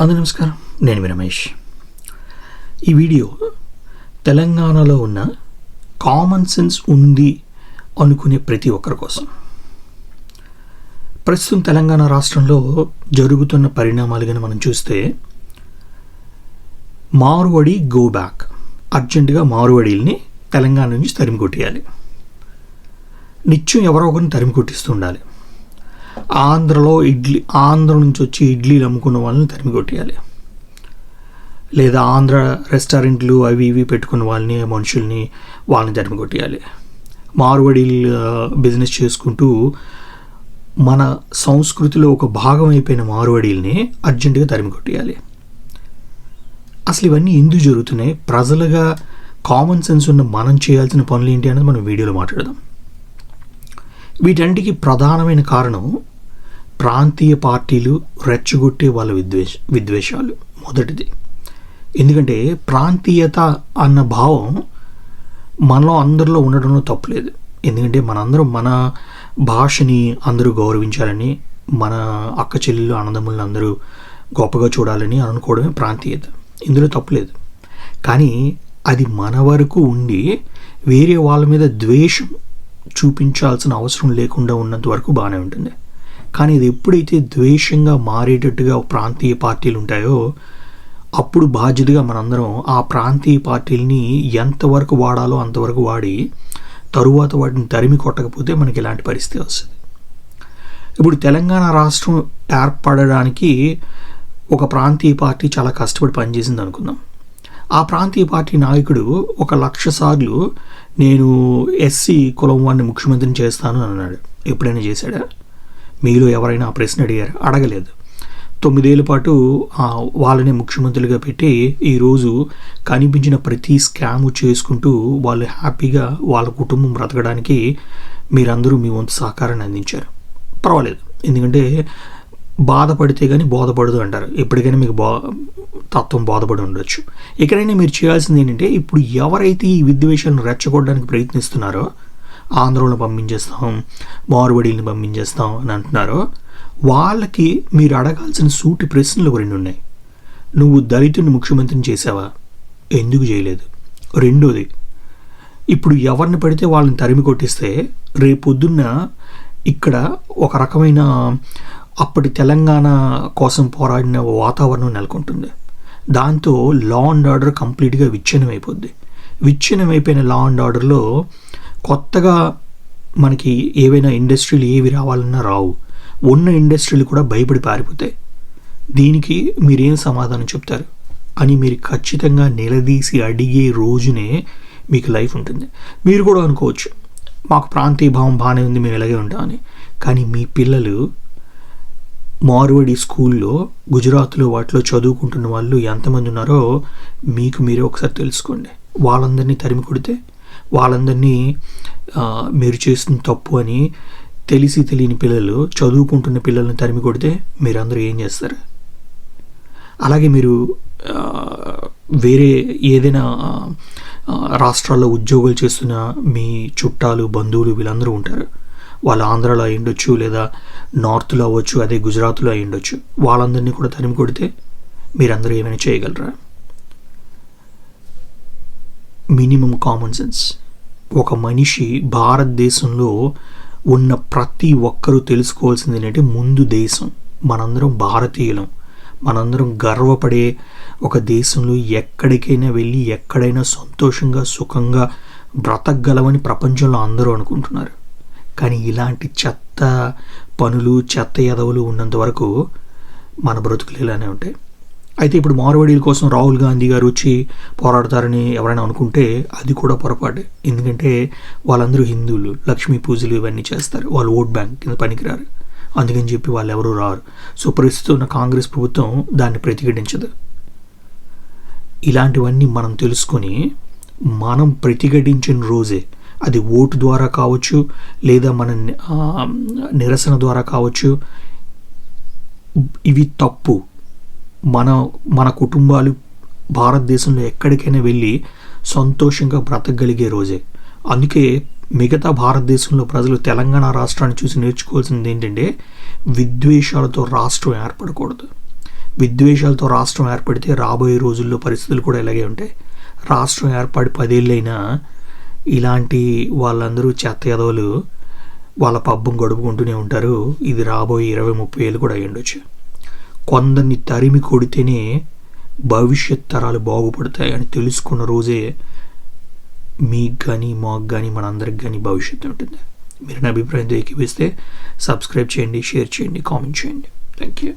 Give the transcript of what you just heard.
అందరూ నమస్కారం. నేను మీ రమేష్. ఈ వీడియో తెలంగాణలో ఉన్న కామన్ సెన్స్ ఉంది అనుకునే ప్రతి ఒక్కరి కోసం. ప్రస్తుతం తెలంగాణ రాష్ట్రంలో జరుగుతున్న పరిణామాలు కానీ మనం చూస్తే మారువడి గో బ్యాక్ అర్జెంటుగా మారువడిల్ని తెలంగాణ నుంచి తరిమి కొట్టేయాలి నిత్యం ఎవరో ఒకరిని తరిమి కొట్టిస్తూ ఉండాలి. ఆంధ్రలో ఇడ్లీ ఆంధ్ర నుంచి వచ్చి ఇడ్లీలు అమ్ముకున్న వాళ్ళని తరిమి కొట్టేయాలి. లేదా ఆంధ్ర రెస్టారెంట్లు అవి ఇవి పెట్టుకున్న వాళ్ళని మనుషుల్ని వాళ్ళని తరిమి కొట్టేయాలి. మార్వడి బిజినెస్ చేసుకుంటూ మన సంస్కృతిలో ఒక భాగం అయిపోయిన మార్వడీల్ని అర్జెంటుగా తరిమి కొట్టేయాలి. అసలు ఇవన్నీ ఎందుకు జరుగుతున్నాయి? ప్రజలుగా కామన్ సెన్స్ ఉన్న మనం చేయాల్సిన పనులు ఏంటి అనేది మనం వీడియోలో మాట్లాడదాం. వీటన్నిటికీ ప్రధానమైన కారణం ప్రాంతీయ పార్టీలు రెచ్చగొట్టే వాళ్ళ విద్వేష విద్వేషాలు. మొదటిది. ఎందుకంటే ప్రాంతీయత అన్న భావం మనలో అందరిలో ఉండడంలో తప్పులేదు. ఎందుకంటే మనందరం మన భాషని అందరూ గౌరవించాలని మన అక్క చెల్లెలు అన్నదమ్ములను అందరూ గొప్పగా చూడాలని అనుకోవడమే ప్రాంతీయత. ఇందులో తప్పులేదు. కానీ అది మన వరకు ఉండి వేరే వాళ్ళ మీద ద్వేషం చూపించాల్సిన అవసరం లేకుండా ఉన్నంత వరకు బాగానే ఉంటుంది. కానీ ఇది ఎప్పుడైతే ద్వేషంగా మారేటట్టుగా ప్రాంతీయ పార్టీలు ఉంటాయో అప్పుడు బాధ్యతగా మనందరం ఆ ప్రాంతీయ పార్టీలని ఎంతవరకు వాడాలో అంతవరకు వాడి తరువాత వాటిని తరిమి కొట్టకపోతే మనకి ఇలాంటి పరిస్థితి వస్తుంది. ఇప్పుడు తెలంగాణ రాష్ట్రం ఏర్పడడానికి ఒక ప్రాంతీయ పార్టీ చాలా కష్టపడి పనిచేసింది అనుకుందాం. ఆ ప్రాంతీయ పార్టీ నాయకుడు ఒక లక్ష సార్లు నేను ఎస్సీ కులం వాడిని ముఖ్యమంత్రిని చేస్తాను అని అన్నాడు. ఎప్పుడైనా చేశాడా? మీలో ఎవరైనా ఆ ప్రశ్న అడిగారు? అడగలేదు. తొమ్మిదేళ్ళ పాటు వాళ్ళని ముఖ్యమంత్రులుగా పెట్టి ఈరోజు కనిపించిన ప్రతి స్కాము చేసుకుంటూ వాళ్ళు హ్యాపీగా వాళ్ళ కుటుంబం బ్రతకడానికి మీరందరూ మీ వంతు సహకారాన్ని అందించారు. పర్వాలేదు. ఎందుకంటే బాధపడితే కానీ బోధపడదు అంటారు. ఎప్పటికైనా మీకు బో తత్వం బోధపడి ఉండొచ్చు. ఇక్కడైనా మీరు చేయాల్సింది ఏంటంటే ఇప్పుడు ఎవరైతే ఈ విద్వేషాలను రెచ్చగొట్టడానికి ప్రయత్నిస్తున్నారో ఆంధ్రలో పంపించేస్తాం మార్వడీలను పంపించేస్తాం అని అంటున్నారో. వాళ్ళకి మీరు అడగాల్సిన సూటి ప్రశ్నలు రెండు ఉన్నాయి? నువ్వు దళితుని ముఖ్యమంత్రిని చేసావా? ఎందుకు చేయలేదు? రెండోది ఇప్పుడు ఎవరిని పడితే వాళ్ళని తరిమి కొట్టిస్తే రేపొద్దున్న ఇక్కడ ఒక రకమైన అప్పటి తెలంగాణ కోసం పోరాడిన వాతావరణం నెలకొంటుంది. దాంతో లా అండ్ ఆర్డర్ కంప్లీట్గా విచ్ఛిన్నం అయిపోద్ది విచ్ఛిన్నం అయిపోయిన లా అండ్ ఆర్డర్లో కొత్తగా మనకి ఏవైనా ఇండస్ట్రీలు ఏవి రావాలన్నా రావు. ఉన్న ఇండస్ట్రీలు కూడా భయపడి పారిపోతాయి. దీనికి మీరేం సమాధానం చెప్తారు? అని మీరు ఖచ్చితంగా నిలదీసి అడిగే రోజునే మీకు లైఫ్ ఉంటుంది. మీరు కూడా అనుకోవచ్చు మాకు ప్రాంతీయ భావం బాగానే ఉంది మేము ఇలాగే ఉంటామని కానీ మీ పిల్లలు మార్వడి స్కూల్లో గుజరాత్లో వాటిలో చదువుకుంటున్న వాళ్ళు ఎంతమంది ఉన్నారో మీకు మీరే ఒకసారి తెలుసుకోండి. వాళ్ళందరినీ తరిమి కొడితే వాళ్ళందరినీ మీరు చేసిన తప్పు అని తెలిసి తెలియని పిల్లలు చదువుకుంటున్న పిల్లల్ని తరిమి కొడితే మీరందరూ ఏం చేస్తారు? అలాగే మీరు వేరే ఏదైనా రాష్ట్రాల్లో ఉద్యోగాలు చేస్తున్న మీ చుట్టాలు బంధువులు వీళ్ళందరూ ఉంటారు. వాళ్ళు ఆంధ్రాలో అయి ఉండొచ్చు లేదా నార్త్లో అవ్వచ్చు అదే గుజరాత్లో అయి ఉండొచ్చు. వాళ్ళందరినీ కూడా తరిమి కొడితే మీరందరూ ఏమైనా చేయగలరా? Minimum common sense. ఒక మనిషి భారతదేశంలో ఉన్న ప్రతి ఒక్కరూ తెలుసుకోవాల్సింది ఏంటంటే ముందు దేశం మనందరం భారతీయులం. మనందరం గర్వపడే ఒక దేశంలో ఎక్కడికైనా వెళ్ళి ఎక్కడైనా సంతోషంగా సుఖంగా బ్రతకగలమని ప్రపంచంలో అందరూ అనుకుంటున్నారు. కానీ ఇలాంటి చెత్త పనులు చెత్త ఎదవలు ఉన్నంత వరకు మన బ్రతుకులు ఇలానే ఉంటాయి. అయితే ఇప్పుడు మార్వాడీల కోసం రాహుల్ గాంధీ గారు వచ్చి పోరాడతారని ఎవరైనా అనుకుంటే అది కూడా పొరపాటే. ఎందుకంటే వాళ్ళందరూ హిందువులు లక్ష్మీ పూజలు ఇవన్నీ చేస్తారు. వాళ్ళు ఓట్ బ్యాంక్ కింద పనికిరారు. అందుకని చెప్పి వాళ్ళు ఎవరూ రారు. సో ప్రస్తుతం ఉన్న కాంగ్రెస్ ప్రభుత్వం దాన్ని ప్రతిఘటించదు. ఇలాంటివన్నీ మనం తెలుసుకొని మనం ప్రతిఘటించిన రోజే అది ఓటు ద్వారా కావచ్చు లేదా మన నిరసన ద్వారా కావచ్చు ఇవి తప్పు. మన మన కుటుంబాలు భారతదేశంలో ఎక్కడికైనా వెళ్ళి సంతోషంగా బ్రతకగలిగే రోజే. అందుకే మిగతా భారతదేశంలో ప్రజలు తెలంగాణ రాష్ట్రాన్ని చూసి నేర్చుకోవాల్సింది ఏంటంటే విద్వేషాలతో రాష్ట్రం ఏర్పడకూడదు. విద్వేషాలతో రాష్ట్రం ఏర్పడితే రాబోయే రోజుల్లో పరిస్థితులు కూడా ఇలాగే ఉంటాయి. రాష్ట్రం ఏర్పడి పదేళ్ళైనా ఇలాంటి వాళ్ళందరూ చెత్త యదవులు వాళ్ళ పబ్బం గడుపుకుంటూనే ఉంటారు. ఇది రాబోయే ఇరవై ముప్పై ఏళ్ళు కూడా అయ్యి ఉండొచ్చు కొందరిని తరిమి కొడితేనే భవిష్యత్ తరాలు బాగుపడతాయి అని తెలుసుకున్న రోజే మీకు కానీ మాకు కానీ మనందరికి కానీ భవిష్యత్తు ఉంటుంది. మీరు నా అభిప్రాయంతో ఏకీపిస్తే సబ్స్క్రైబ్ చేయండి షేర్ చేయండి కామెంట్ చేయండి. Thank you